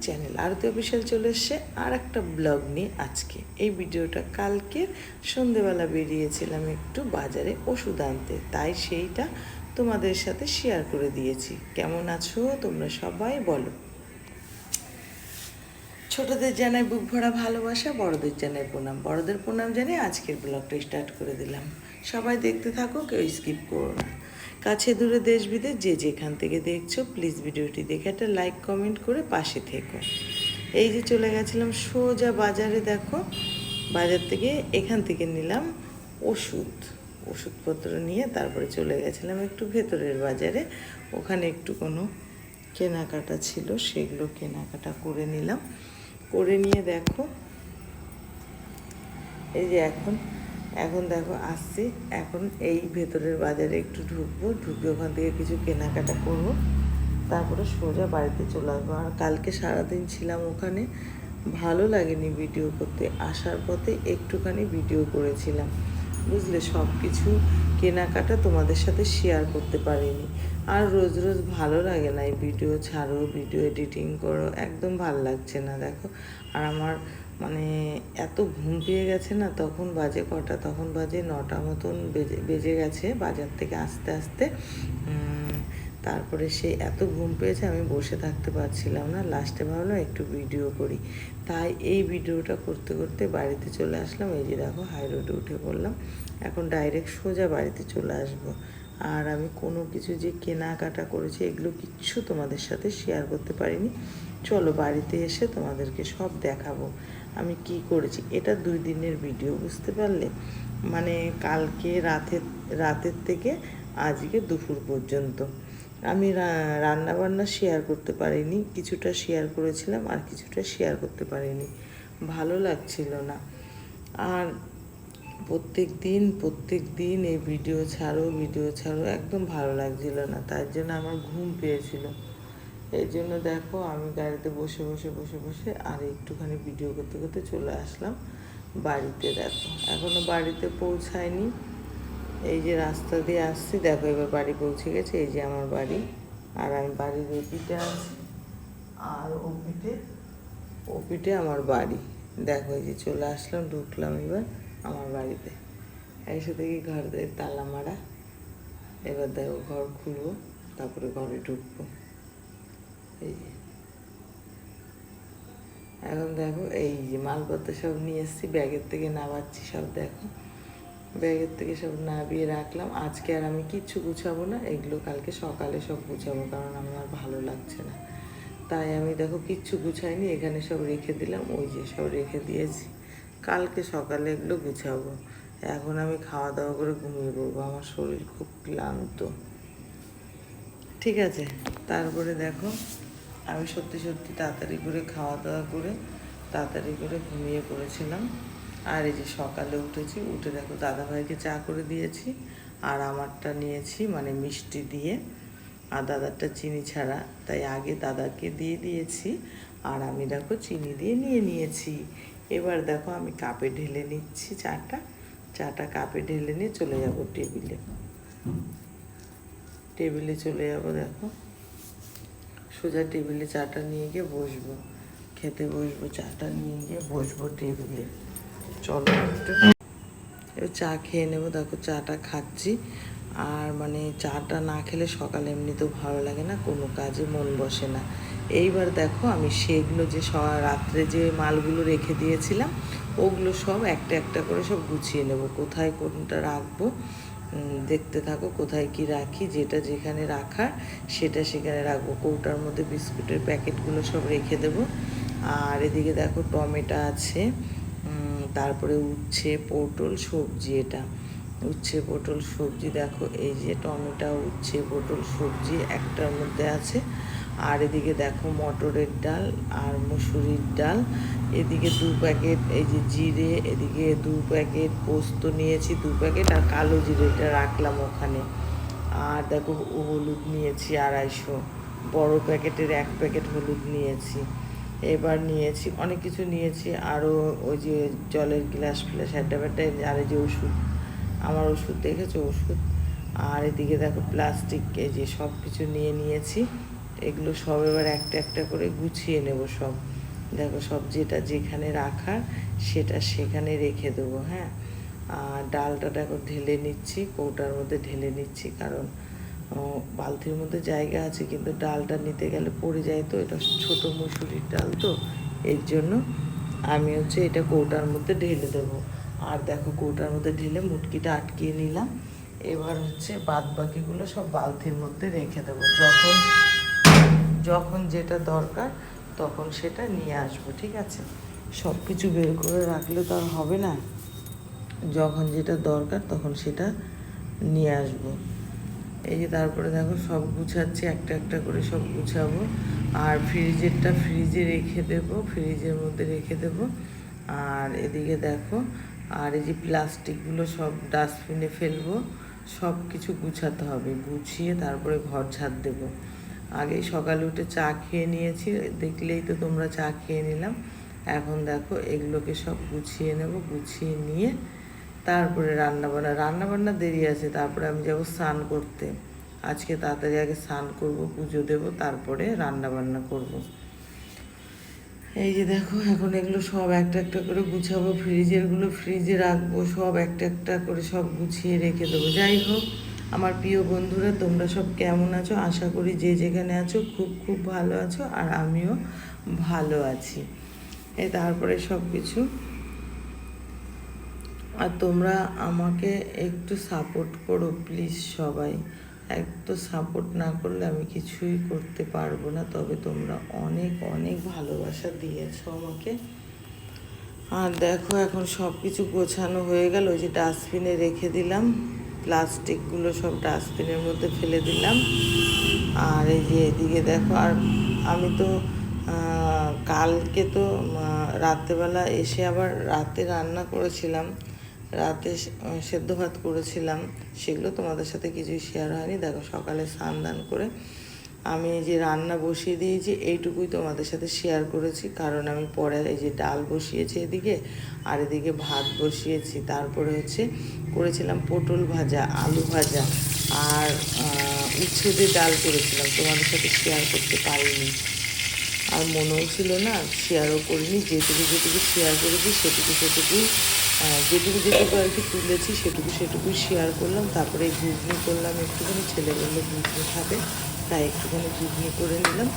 Channel আরতি official চলে এসছে। আর একটা ব্লগ নিয়ে আজকে। এই ভিডিওটা কালকে সন্ধেবেলা বেরিয়েছিলাম একটু বাজারে ওষুধ আনতে। তাই সেইটা তোমাদের সাথে শেয়ার করে দিয়েছি। কেমন আছো? তোমরা সবাই বলো। ছোটদের জানাই বুক ভরা ভালোবাসা, বড়দের জানাই প্রণাম। বড়দের প্রণাম জানিয়ে আজকের ব্লগটা স্টার্ট করে দিলাম। সবাই দেখতে থাকো কেউ স্কিপ করো না। কাছে দূরে দেশ বিদেশ যে যেখান থেকে দেখছ প্লিজ ভিডিওটি দেখে একটা লাইক কমেন্ট করে পাশে থেকো। এই যে চলে গেছিলাম সোজা বাজারে, দেখো। বাজার থেকে এখান থেকে নিলাম ওষুধ। ওষুধপত্র নিয়ে তারপরে চলে গেছিলাম একটু ভেতরের বাজারে। ওখানে একটু কোনো কেনাকাটা ছিল, সেগুলো কেনাকাটা করে নিলাম। করে নিয়ে দেখো, এই যে এখন এখন দেখো আসছি, এখন এই ভেতরের বাজারে একটু ঢুকবো, ঢুকে ওখান থেকে কিছু কেনাকাটা করব। তারপরে সোজা বাড়িতে চলে আসব। আর কালকে সারাদিন ছিলাম ওখানে, ভালো লাগেনি ভিডিও করতে। আসার পথে একটুখানি ভিডিও করেছিলাম। বুঝলে সব কিছু কেনাকাটা তোমাদের সাথে শেয়ার করতে পারিনি। আর রোজ রোজ ভালো লাগে না এই ভিডিও ছাড়ো ভিডিও এডিটিং করো, একদম ভালো লাগছে না, দেখো। আর আমার মানে এত ঘুম পেয়ে গেছে না, তখন বাজে কটা, তখন বাজে নটা মতন বেজে বেজে গেছে বাজার থেকে আস্তে আস্তে। তারপরে সে এত ঘুম পেয়েছে আমি বসে থাকতে পারছিলাম না। লাস্টে ভাবলাম একটু ভিডিও করি। তাই এই ভিডিওটা করতে করতে বাড়িতে চলে আসলাম। এই যে দেখো হাই রোডে উঠে পড়লাম। এখন ডাইরেক্ট সোজা বাড়িতে চলে আসব। আর আমি কোনো কিছু যে কেনাকাটা করেছি, এগুলো কিচ্ছু তোমাদের সাথে শেয়ার করতে পারিনি। চলো বাড়িতে এসে তোমাদেরকে সব দেখাবো। আমি কি করেছি? এটা দুই দিনের ভিডিও বুঝতে পারলে? মানে কালকে রাতের রাতের থেকে আজকে দুপুর পর্যন্ত। আমি রান্না বান্না শেয়ার করতে পারিনি, কিছুটা শেয়ার করেছিলাম আর কিছুটা শেয়ার করতে পারিনি। ভালো লাগছিল না। আর প্রত্যেক দিন প্রত্যেক দিন এই ভিডিও ছাড়ো ভিডিও ছাড়ো, একদম ভালো লাগছিল না। তার জন্য আমার ঘুম পেয়েছিল। এই জন্য দেখো আমি গাড়িতে বসে বসে বসে বসে আর একটুখানি ভিডিও করতে করতে চলে আসলাম বাড়িতে দেখো। এখনও বাড়িতে পৌঁছায়নি। এই যে রাস্তা দিয়ে আসছি, দেখো এবার বাড়ি পৌঁছে গেছে। এই যে আমার বাড়ি আর আমি বাড়ির এপিটে আছি আর ও পিঠে ও পিঠে আমার বাড়ি। দেখো এই যে চলে আসলাম, ঢুকলাম এবার আমার বাড়িতে। এসে দেখি ঘর তালা মারা। এবার দেখো ঘর খুলবো, তারপরে ঘরে ঢুকবো। এই এখন দেখো, এই যে মালপত্র সব নিয়ে এসেছি, ব্যাগের থেকে নামাচ্ছি সব, দেখো। ব্যাগের থেকে সব নামিয়ে রাখলাম। আজকে আর আমি কিচ্ছু গুছাবো না, এগুলো কালকে সকালে সব গুছাবো, কারণ আমার ভালো লাগছে না। তাই আমি দেখো কিচ্ছু গুছাইনি, এখানে সব রেখে দিলাম, ওই যে সব রেখে দিয়েছি। কালকে সকালে এগুলো গুছাবো। এখন আমি খাওয়া দাওয়া করে ঘুমিয়ে পড়ব, আমার শরীর খুব ক্লান্ত। ঠিক আছে, তারপরে দেখো। আমি সত্যি সত্যি তাড়াতাড়ি করে খাওয়া দাওয়া করে তাড়াতাড়ি করে ঘুমিয়ে পড়েছিলাম। আর এই যে সকালে উঠেছি, উঠে দেখো দাদাভাইকে চা করে দিয়েছি আর আমারটা নিয়েছি মানে মিষ্টি দিয়ে। আর দাদারটা চিনি ছাড়া, তাই আগে দাদাকে দিয়ে দিয়েছি আর আমি দেখো চিনি দিয়ে নিয়ে নিয়েছি। এবার দেখো আমি কাপে ঢেলে নিচ্ছি চাটা চাটা কাপে ঢেলে নিয়ে চলে যাব টেবিলে। টেবিলে চলে যাব দেখো। সোজা টেবিলে চাটা নিয়ে গিয়ে বসবো। খেতে বসবো, চাটা নিয়ে গিয়ে বসবো টেবিলে। চলো এবার চা খেয়ে নেব। দেখো চাটা খাচ্ছি। আর মানে চাটা না খেলে সকালে এমনিতেও ভালো লাগে না, কোনো কাজে মন বসে না। এইবার দেখো আমি সেগুলো যে রাত্রে যে মালগুলো রেখে দিয়েছিলাম, ওগুলো সব একটা একটা করে সব গুছিয়ে নেব। কোথায় কোনটা রাখব দেখতে থাকো কোথায় কি রাখি, যেটা যেখানে রাখার সেটা সেখানে রাখব। কৌটার মধ্যে বিস্কুটের প্যাকেটগুলো সব রেখে দেবো। আর এদিকে দেখো টমেটো আছে তারপরে উচ্ছে, পটল, সবজি এটা। উচ্ছে, পটল, সবজি দেখো, এই যে টমেটো, উচ্ছে, পটল, সবজি একটার মধ্যে আছে। আর এদিকে দেখো মটরের ডাল আর মুসুরির ডাল। এদিকে দু প্যাকেট এই যে জিরে, এদিকে দু প্যাকেট পোস্ত নিয়েছি, দু প্যাকেট আর কালো জিরেটা রাখলাম ওখানে। আর দেখো হলুদ নিয়েছি আড়াইশো। বড় প্যাকেটের এক প্যাকেট হলুদ নিয়েছি। এবার নিয়েছি, অনেক কিছু নিয়েছি আরও ওই যে জলের গ্লাস ফ্লাস হ্যাড্ডা ফ্যাড্ডা আর এই যে ওষুধ। আমার ওষুধ দেখেছ ওষুধ? আর এদিকে দেখো প্লাস্টিক, এই যে সব কিছু নিয়ে নিয়েছি। এগুলো সব এবার একটা একটা করে গুছিয়ে নেব সব। দেখো সব যেটা যেখানে রাখার সেটা সেখানে রেখে দেবো হ্যাঁ? আর ডালটা দেখো ঢেলে নিচ্ছি, কৌটার মধ্যে ঢেলে নিচ্ছি, কারণ বালতির মধ্যে জায়গা আছে, কিন্তু ডালটা নিতে গেলে পড়ে যায় তো, এটা ছোট মুসুরির ডাল তো, এর জন্য আমি হচ্ছে এটা কৌটার মধ্যে ঢেলে দেবো। আর দেখো কৌটার মধ্যে ঢেলে মুটকিটা আটকিয়ে নিলাম, এবার হচ্ছে বাদ বাকিগুলো সব বালতির মধ্যে রেখে দেবো, যখন যখন যেটা দরকার তখন সেটা নিয়ে আসব, ঠিক আছে? সব কিছু বের করে রাখলে তো আর হবে না। যখন যেটা দরকার তখন সেটা নিয়ে আসব। এই যে তারপরে দেখো সব গুছাচ্ছি, একটা একটা করে সব গুছাবো। আর ফ্রিজেরটা ফ্রিজে রেখে দেবো, ফ্রিজের মধ্যে রেখে দেবো। আর এদিকে দেখো, আর এই যে প্লাস্টিকগুলো সব ডাস্টবিনে ফেলব সব কিছু গুছাতে হবে। গুছিয়ে তারপরে ঘর ঝাড় দেবো। আগে সকালে উঠে চা খেয়ে নিয়েছি, দেখলেই তো তোমরা চা খেয়ে নিলাম। এখন দেখো এগুলোকে সব গুছিয়ে নেব, গুছিয়ে নিয়ে তারপরে রান্না বান্না রান্না বান্না দেরি আছে, তারপরে আমি যাব স্নান করতে। আজকে তাড়াতাড়ি আগে স্নান করব, পুজো দেব, তারপরে রান্না বান্না করব। এই যে দেখো, এখন এগুলো সব একটা একটা করে গুছাবো, ফ্রিজেরগুলো ফ্রিজে রাখব, সব একটা একটা করে সব গুছিয়ে রেখে দেবো। যাই হোক আমার প্রিয় বন্ধুরা, তোমরা সব কেমন আছো? আশা করি যে যেখানে আছো খুব খুব ভালো আছো আর আমিও ভালো আছি। এ তারপরে সব কিছু আর তোমরা আমাকে একটু সাপোর্ট করো প্লিজ সবাই। একটু সাপোর্ট না করলে আমি কিছুই করতে পারব না। তবে তোমরা অনেক অনেক ভালোবাসা দিয়েছ আমাকে। আর দেখো এখন সব কিছু গোছানো হয়ে গেল। ওই যে ডাস্টবিনে রেখে দিলাম। প্লাস্টিকগুলো সব ডাস্টবিনের মধ্যে ফেলে দিলাম। আর এই যে এদিকে দেখো, আর আমি তো কালকে তো রাত্রেবেলা এসে আবার রাতে রান্না করেছিলাম। রাতে সেদ্ধ ভাত করেছিলাম। সেগুলো তোমাদের সাথে কিছুই শেয়ার হয়নি। দেখো সকালে স্নান দান করে আমি এই যে রান্না বসিয়ে দিয়েছি, এইটুকুই তোমাদের সাথে শেয়ার করেছি। কারণ আমি পরে এই যে ডাল বসিয়েছি এদিকে, আর এদিকে ভাত বসিয়েছি। তারপরে হচ্ছে করেছিলাম পটল ভাজা, আলু ভাজা, আর উচ্ছে দিয়ে ডাল করেছিলাম। তোমাদের সাথে শেয়ার করতে পারিনি। আর মনেও ছিল না শেয়ারও করিনি। যেটুকু যেটুকু শেয়ার করেছি, সেটুকু সেটুকুই যেটুকু যেটুকু আর কি তুলেছি, সেটুকু সেটুকুই শেয়ার করলাম। তারপরে ঘুগনি করলাম একটুখানি ছেলে বলল ঘুগনি খাবে। তাই একটুখানি ঘুগনি করে নিলাম।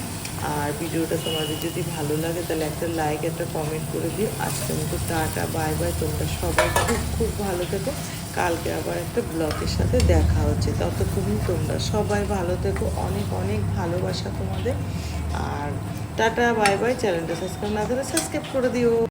আর ভিডিওটা তোমাদের যদি ভালো লাগে, তাহলে একটা লাইক একটা কমেন্ট করে দিও। আজকের মতো টাটা বাই বাই তোমরা সবাই খুব খুব ভালো থেকো। কালকে আবার একটা ব্লগের সাথে দেখা হচ্ছে। ততক্ষণ তোমরা সবাই ভালো থেকো। অনেক অনেক ভালোবাসা তোমাদের। আর টাটা বাই বাই চ্যানেলটা সাবস্ক্রাইব না করে সাবস্ক্রাইব করে দিও।